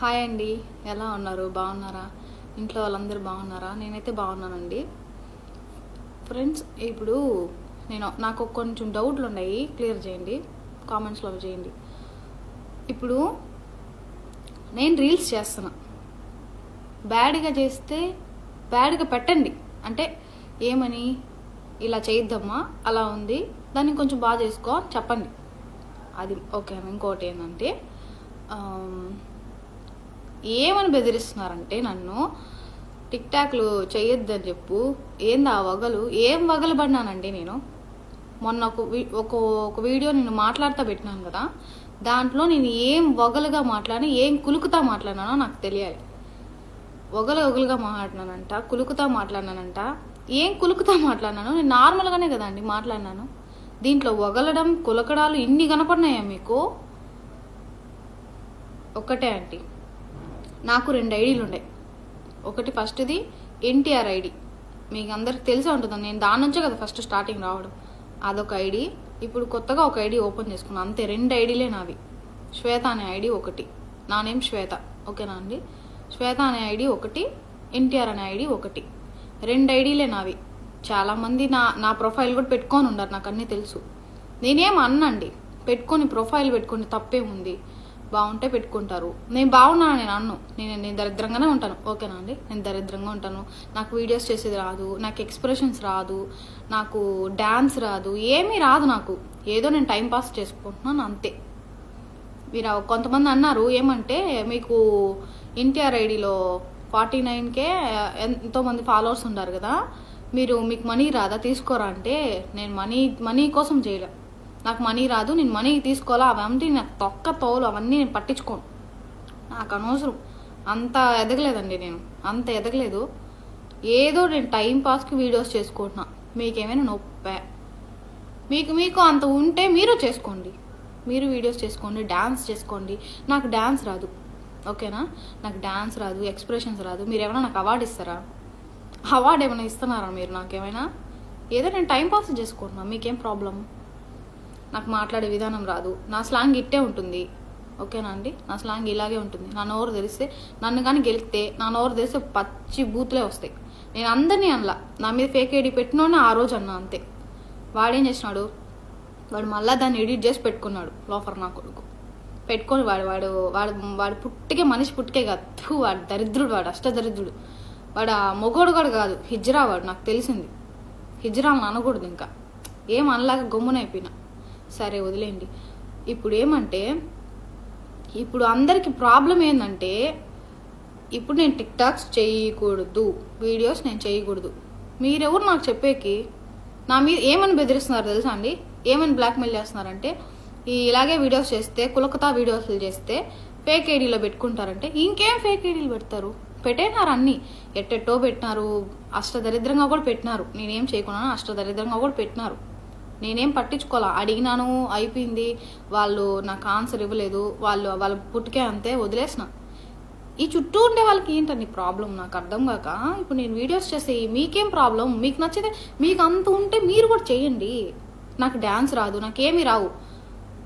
Hi అండి. ఎలా ఉన్నారు? బాగున్నారా? ఇంట్లో వాళ్ళందరూ బాగున్నారా? నేనైతే బాగున్నానండి. ఫ్రెండ్స్ ఇప్పుడు నేను నాకు కొంచెం డౌట్లు ఉన్నాయి. క్లియర్ చేయండి. కామెంట్స్లో చేయండి. ఇప్పుడు నేను రీల్స్ చేస్తున్నా. బ్యాడ్గా చేస్తే బ్యాడ్గా పెట్టండి. అంటే ఏమని? ఇలా చేయొద్దమ్మా అలా ఉంది. దాన్ని కొంచెం బాగా చేసుకో చెప్పండి. అది ఓకే ఇంకోటి ఏంటంటే ఏమని బెదిరిస్తున్నారంటే నన్ను టిక్ టాక్లు చేయొద్దని చెప్పు ఏంది ఆ వగలు ఏం వగలు పడినానండి నేను? మొన్న ఒక ఒక ఒక వీడియో నేను మాట్లాడుతూ పెట్టినాను కదా దాంట్లో నేను ఏం వగలుగా మాట్లాడి ఏం కులుకుతా మాట్లాడినానో నాకు తెలియాలి. ఒగలు ఒగలుగా మాట్లాడినానంట కులుకుతా మాట్లాడినానంట ఏం కులుకుతా మాట్లాడినాను నేను నార్మల్గానే కదండి మాట్లాడినాను. దీంట్లో ఒగలడం కులకడాలు ఇన్ని కనపడినాయా మీకు? ఒక్కటే ఆంటీ నాకు రెండు ఐడీలు ఉన్నాయి ఒకటి ఫస్ట్ది ఎన్టీఆర్ ఐడి. మీకు అందరికి తెలిసే ఉంటుంది నేను దాని నుంచే కదా ఫస్ట్ స్టార్టింగ్ రావడం. అదొక ఐడి. ఇప్పుడు కొత్తగా ఒక ఐడి ఓపెన్ చేసుకున్నాను అంతే రెండు ఐడీలే నావి. శ్వేత అనే ఐడి ఒకటి. నా నేమ్ శ్వేత. ఓకేనా అండి? శ్వేత అనే ఐడి ఒకటి ఎన్టీఆర్ అనే ఐడి ఒకటి. రెండు ఐడీలే నావి. చాలామంది నా నా ప్రొఫైల్ కూడా పెట్టుకొని ఉన్నారు. నాకు అన్నీ తెలుసు. నేనేం అన్నండి. పెట్టుకొని ప్రొఫైల్ పెట్టుకొని తప్పేముంది? బాగుంటే పెట్టుకుంటారు. నేను బాగున్నాను నేను అన్ను నేను నేను దరిద్రంగానే ఉంటాను. ఓకేనా అండి? నేను దరిద్రంగా ఉంటాను. నాకు వీడియోస్ చేసేది రాదు. నాకు ఎక్స్ప్రెషన్స్ రాదు. నాకు డ్యాన్స్ రాదు. ఏమీ రాదు నాకు. ఏదో నేను టైం పాస్ చేసుకుంటున్నాను అంతే. మీరు కొంతమంది అన్నారు ఏమంటే మీకు ఎన్టీఆర్ ఐడిలో ఫార్టీ నైన్కే ఎంతోమంది ఫాలోవర్స్ ఉన్నారు కదా. మీరు మీకు మనీ రాదా? తీసుకోరా అంటే నేను మనీ మనీ కోసం చేయలే. నాకు మనీ రాదు నేను మనీ తీసుకోవాలా? అవన్నీ నాకు తొక్క తోలు అవన్నీ నేను పట్టించుకోను. నాకు అనవసరం. అంత ఎదగలేదండి నేను. అంత ఎదగలేదు. ఏదో నేను టైం పాస్కి వీడియోస్ చేసుకుంటున్నా. మీకేమైనా నొప్పే? మీకు మీకు అంత ఉంటే మీరు చేసుకోండి. మీరు వీడియోస్ చేసుకోండి డ్యాన్స్ చేసుకోండి. నాకు డ్యాన్స్ రాదు. ఓకేనా? నాకు డ్యాన్స్ రాదు ఎక్స్ప్రెషన్స్ రాదు. మీరు ఏమైనా నాకు అవార్డు ఇస్తారా? అవార్డు ఏమైనా ఇస్తున్నారా మీరు నాకేమైనా? ఏదో నేను టైం పాస్ చేసుకుంటున్నా. మీకేం ప్రాబ్లం నాకు మాట్లాడే విధానం రాదు. నా స్లాంగ్ ఇట్టే ఉంటుంది. ఓకేనా అండి? నా స్లాంగ్ ఇలాగే ఉంటుంది. నా నోరు తెరిస్తే నన్ను కానీ గెలిస్తే నా నోరు తెలిస్తే పచ్చి బూతులే వస్తాయి. నేను అందరినీ అనలా. నా మీద ఫేక్ ఐడి పెట్టినోనే ఆ రోజు అన్నా అంతే. వాడేం చేసినాడు? వాడు మళ్ళీ దాన్ని ఎడిట్ చేసి పెట్టుకున్నాడు లోఫర్ నా కొడుకు. పెట్టుకొని వాడు వాడు వాడు వాడు పుట్టికే మనిషి పుట్టికే కాదు. వాడు దరిద్రుడు వాడు అష్ట దరిద్రుడు. వాడు ఆ మొగోడు కూడా కాదు. హిజ్రా వాడు నాకు తెలిసింది. హిజ్రా అని అనకూడదు ఇంకా. ఏం అనలాగా గమ్మునైపోయినా సరే వదిలేండి ఇప్పుడు ఏమంటే ఇప్పుడు అందరికి ప్రాబ్లం ఏంటంటే ఇప్పుడు నేను టిక్ టాక్స్ చేయకూడదు వీడియోస్ నేను చేయకూడదు. మీరెవరు నాకు చెప్పేకి? నా మీద ఏమని బెదిరిస్తున్నారు తెలుసా అండి? ఏమని బ్లాక్మెయిల్ చేస్తున్నారంటే ఈ ఇలాగే వీడియోస్ చేస్తే కులకతా వీడియోస్ చేస్తే ఫేక్ ఐడీలో పెట్టుకుంటారంటే ఇంకేం ఫేక్ ఐడీలు పెడతారు? పెట్టేనారు అన్ని. ఎట్టెట్టో పెట్టినారు. అష్టదరిద్రంగా కూడా పెట్టినారు. నేనేం చేయకుండా అష్టదరిద్రంగా కూడా పెట్టినారు. నేనేం పట్టించుకోవాలా అడిగినాను అయిపోయింది. వాళ్ళు నాకు ఆన్సర్ ఇవ్వలేదు. వాళ్ళు వాళ్ళ పుట్టుకే అంతే వదిలేసిన. ఈ చుట్టూ ఉండే వాళ్ళకి ఏంటండి ప్రాబ్లం నాకు అర్థం కాక ఇప్పుడు నేను వీడియోస్ చేస్తే మీకేం ప్రాబ్లం మీకు నచ్చితే మీకు అంత ఉంటే మీరు కూడా చేయండి. నాకు డ్యాన్స్ రాదు నాకేమీ రావు.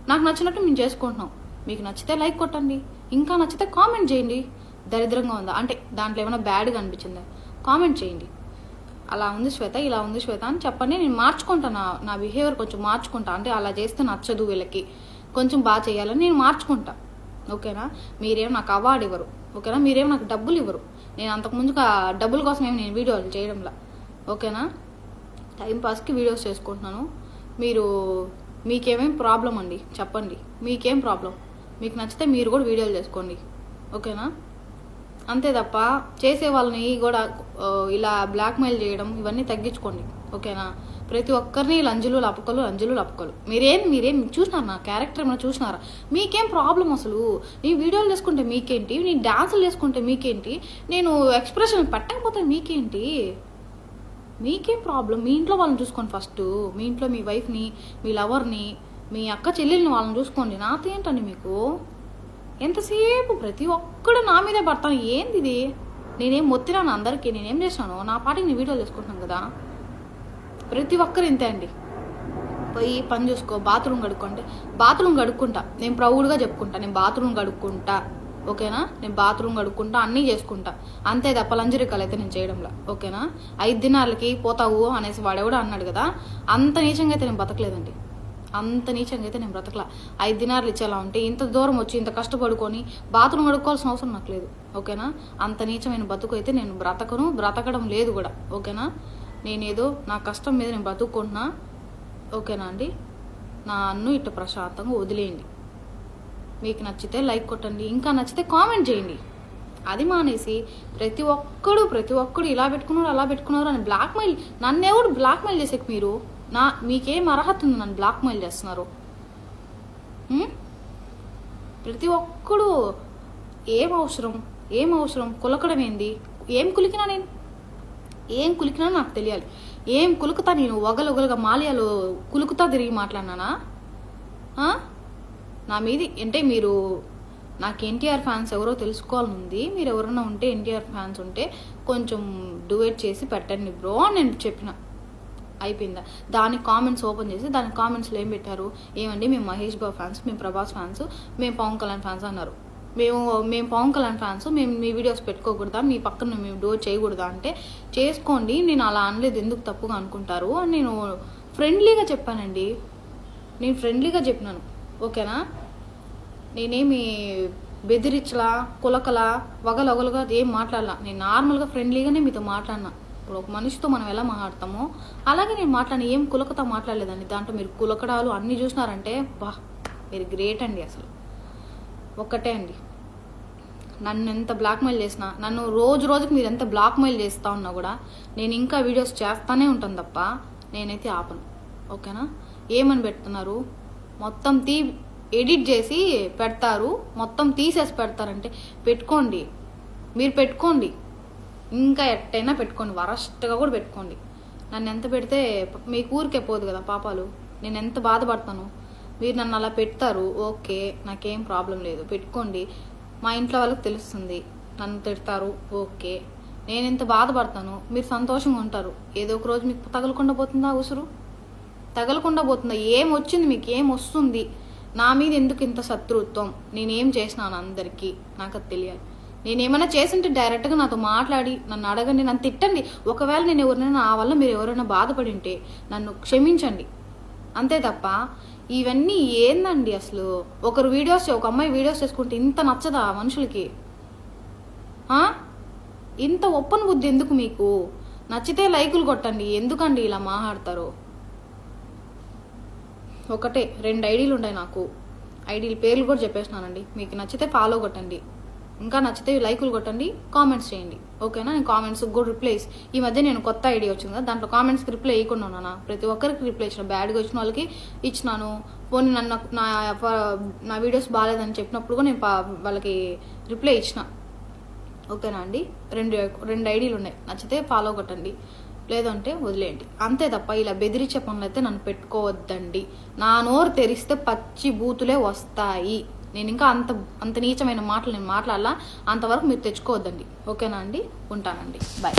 నాకు నచ్చినట్టు మేము చేసుకుంటున్నాం. మీకు నచ్చితే లైక్ కొట్టండి. ఇంకా నచ్చితే కామెంట్ చేయండి. దరిద్రంగా ఉందా? అంటే దాంట్లో ఏమైనా బ్యాడ్గా అనిపించిందా? కామెంట్ చేయండి. అలా ఉంది శ్వేత ఇలా ఉంది శ్వేత అని చెప్పండి నేను మార్చుకుంటాను నా నా బిహేవియర్ కొంచెం మార్చుకుంటా. అంటే అలా చేస్తే నచ్చదు వీళ్ళకి. కొంచెం బాగా చేయాలని నేను మార్చుకుంటా. ఓకేనా? మీరేం నాకు అవార్డు ఇవ్వరు. ఓకేనా? మీరేం నాకు డబ్బులు ఇవ్వరు. నేను అంతకుముందు డబ్బుల కోసం ఏమి నేను వీడియోలు చేయడంలా. ఓకేనా? టైంపాస్కి వీడియోస్ చేసుకుంటున్నాను. మీరు మీకేమేం ప్రాబ్లం అండి? చెప్పండి. మీకేం ప్రాబ్లం మీకు నచ్చితే మీరు కూడా వీడియోలు చేసుకోండి. ఓకేనా? అంతే తప్ప చేసే వాళ్ళని కూడా ఇలా బ్లాక్మెయిల్ చేయడం ఇవన్నీ తగ్గించుకోండి ఓకేనా? ప్రతి ఒక్కరిని లంజులు లపకలు లంజులు లపకలు. మీరేం మీరేం చూసినారు నా క్యారెక్టర్ ఏమైనా చూసినారా? మీకేం ప్రాబ్లం అసలు? నీ వీడియోలు చేసుకుంటే మీకేంటి? నీ డాన్సులు చేసుకుంటే మీకేంటి? నేను ఎక్స్ప్రెషన్ పెట్టకపోతే మీకేంటి? మీకేం ప్రాబ్లం మీ ఇంట్లో వాళ్ళని చూసుకోండి ఫస్ట్ మీ ఇంట్లో మీ వైఫ్ని మీ లవర్ని మీ అక్క చెల్లెల్ని వాళ్ళని చూసుకోండి. నాతో ఏంటండి మీకు? ఎంతసేపు ప్రతి ఒక్కడు నా మీదే పడతాను? ఏంది ఇది నేనేం మొత్తినాను అందరికీ? నేనేం చేశాను? నా పాటికి నేను వీడియోలు చేసుకుంటున్నాను కదా? ప్రతి ఒక్కరు ఇంతే అండి. పోయి పని చూసుకో బాత్రూమ్ కడుక్కుంటే బాత్రూమ్ కడుక్కుంటా. నేను ప్రౌడ్గా చెప్పుకుంటా. నేను బాత్రూమ్ కడుక్కుంటా. ఓకేనా? నేను బాత్రూమ్ కడుక్కుంటా అన్నీ చేసుకుంటా. అంతే తప్ప లంజరికాలు అయితే నేను చేయడంలో. ఓకేనా? ఐదు దినాలకి పోతావు అనేసి వాడెవడో అన్నాడు కదా? అంత నీచంగా అయితే నేను బతకలేదండి. అంత నీచంగా అయితే నేను బ్రతకలా. ఐదు దినాలు ఇచ్చేలా ఉంటే ఇంత దూరం వచ్చి ఇంత కష్టపడుకొని బాత్రూమ్ కడుక్కోవాల్సిన అవసరం నాకు లేదు. ఓకేనా? అంత నీచమైన బతుకు అయితే నేను బ్రతకను బ్రతకడం లేదు కూడా. ఓకేనా? నేనేదో నా కష్టం మీద నేను బతుక్కుంటున్నా. ఓకేనా అండి? నా అన్ను ఇట్ట ప్రశాంతంగా వదిలేయండి. మీకు నచ్చితే లైక్ కొట్టండి ఇంకా నచ్చితే కామెంట్ చేయండి. అది మానేసి ప్రతి ఒక్కడు ప్రతి ఒక్కడు ఇలా పెట్టుకున్నారు అలా పెట్టుకున్నారు అని బ్లాక్మెయిల్ నన్ను ఎవడు బ్లాక్మెయిల్ చేసేకి మీరు? నా మీకేం అర్హత ఉంది నన్ను బ్లాక్మెయిల్ చేస్తున్నారు? ప్రతి ఒక్కడు ఏం అవసరం? ఏం అవసరం? కులకడం ఏంది? ఏం కులికినా నేను? ఏం కులికినా నాకు తెలియాలి. ఏం కులుకుతా నేను? ఒగలొగలుగా మాలయాలు కులుకుతా తిరిగి మాట్లాడినానా? నా మీది అంటే మీరు నాకు ఎన్టీఆర్ ఫ్యాన్స్ ఎవరో తెలుసుకోవాలని ఉంది మీరు ఎవరైనా ఉంటే ఎన్టీఆర్ ఫ్యాన్స్ ఉంటే కొంచెం డూవేట్ చేసి పెట్టండి బ్రో అని నేను చెప్పిన. అయిపోయిందా? దాని కామెంట్స్ ఓపెన్ చేసి దాని కామెంట్స్లో ఏం పెట్టారు? ఏమండి మేము మహేష్ బాబు ఫ్యాన్స్ మేము ప్రభాస్ ఫ్యాన్స్ మేము పవన్ కళ్యాణ్ ఫ్యాన్స్ అన్నారు. మేము మేము పవన్ కళ్యాణ్ ఫ్యాన్స్ మేము మీ వీడియోస్ పెట్టుకోకూడదా? మీ పక్కన మేము డోర్ చేయకూడదా అంటే చేసుకోండి నేను అలా అనలేదు ఎందుకు తప్పుగా అనుకుంటారు అని నేను ఫ్రెండ్లీగా చెప్పానండి. నేను ఫ్రెండ్లీగా చెప్పినాను ఓకేనా? నేనేమి బెదిరించలా కులకలా వగలొగలుగా ఏం మాట్లాడలా. నేను నార్మల్గా ఫ్రెండ్లీగానే మీతో మాట్లాడినా. ఇప్పుడు ఒక మనిషితో మనం ఎలా మాట్లాడతామో అలాగే నేను మాట్లాడిన ఏం కులకతో మాట్లాడలేదండి. దాంట్లో మీరు కులకడాలు అన్నీ చూసినారంటే బా మీరు గ్రేట్ అండి అసలు. ఒక్కటే అండి. నన్ను ఎంత బ్లాక్మెయిల్ చేసినా నన్ను రోజు రోజుకి మీరు ఎంత బ్లాక్మెయిల్ చేస్తా ఉన్నా కూడా నేను ఇంకా వీడియోస్ చేస్తానే ఉంటాను తప్ప నేనైతే ఆపను. ఓకేనా? ఏమని పెడుతున్నారు? మొత్తం తీ ఎడిట్ చేసి పెడతారు. మొత్తం తీసేసి పెడతారంటే పెట్టుకోండి. మీరు పెట్టుకోండి. ఇంకా ఎట్టయినా పెట్టుకోండి. వరస్ట్గా కూడా పెట్టుకోండి. నన్ను ఎంత పెడితే మీ ఊరికే పోదు కదా పాపాలు. నేను ఎంత బాధపడతాను? మీరు నన్ను అలా పెడతారు. ఓకే నాకేం ప్రాబ్లం లేదు. పెట్టుకోండి. మా ఇంట్లో వాళ్ళకి తెలుస్తుంది. నన్ను తిడతారు. ఓకే. నేను ఎంత బాధపడతాను? మీరు సంతోషంగా ఉంటారు. ఏదో ఒక రోజు మీకు తగలకుండా పోతుందా ఉసురు? తగలకుండా పోతుందా? ఏం వచ్చింది మీకు? ఏం వస్తుంది? నా మీద ఎందుకు ఇంత శత్రుత్వం? నేనేం చేసినాను అందరికీ? నాకు అది తెలియాలి. నేను ఏమైనా చేసింటే డైరెక్ట్గా నాతో మాట్లాడి నన్ను అడగండి నన్ను తిట్టండి. ఒకవేళ నేను ఎవరైనా నా వల్ల మీరు ఎవరైనా బాధపడి ఉంటే నన్ను క్షమించండి. అంతే తప్ప ఇవన్నీ ఏందండి అసలు? ఒకరు వీడియోస్ ఒక అమ్మాయి వీడియోస్ చేసుకుంటే ఇంత నచ్చదా మనుషులకి? ఇంత ఒప్పని బుద్ధి ఎందుకు మీకు? నచ్చితే లైకులు కొట్టండి. ఎందుకండి ఇలా మాట్లాడతారు? ఒకటే రెండు ఐడీలు ఉన్నాయి నాకు. ఐడీల పేర్లు కూడా చెప్పేసినానండి మీకు నచ్చితే ఫాలో కొట్టండి. ఇంకా నచ్చితే లైకులు కొట్టండి కామెంట్స్ చేయండి. ఓకేనా నేను కామెంట్స్ కూడా రిప్లైస్ ఈ మధ్య నేను కొత్త ఐడి వచ్చింది కదా దాంట్లో కామెంట్స్కి రిప్లై ఇవ్వకుండా ఉన్నానా? ప్రతి ఒక్కరికి రిప్లై ఇచ్చిన బ్యాడ్గా వచ్చిన వాళ్ళకి ఇచ్చినాను. పోనీ నన్ను నా నా వీడియోస్ బాగాలేదని చెప్పినప్పుడు కూడా నేను పా- వాళ్ళకి రిప్లై ఇచ్చిన. ఓకేనా అండి? రెండు రెండు ఐడీలు ఉన్నాయి. నచ్చితే ఫాలో కొట్టండి. లేదంటే వదిలేయండి. అంతే తప్ప ఇలా బెదిరించే పనులు అయితే నన్ను పెట్టుకోవద్దండి. నా నోరు తెరిస్తే పచ్చి బూతులే వస్తాయి. నేను ఇంకా అంత అంత నీచమైన మాటలు నేను మాట్లాడాలా. అంతవరకు మీరు తెచ్చుకోవద్దండి. ఓకేనా అండి? ఉంటానండి. బాయ్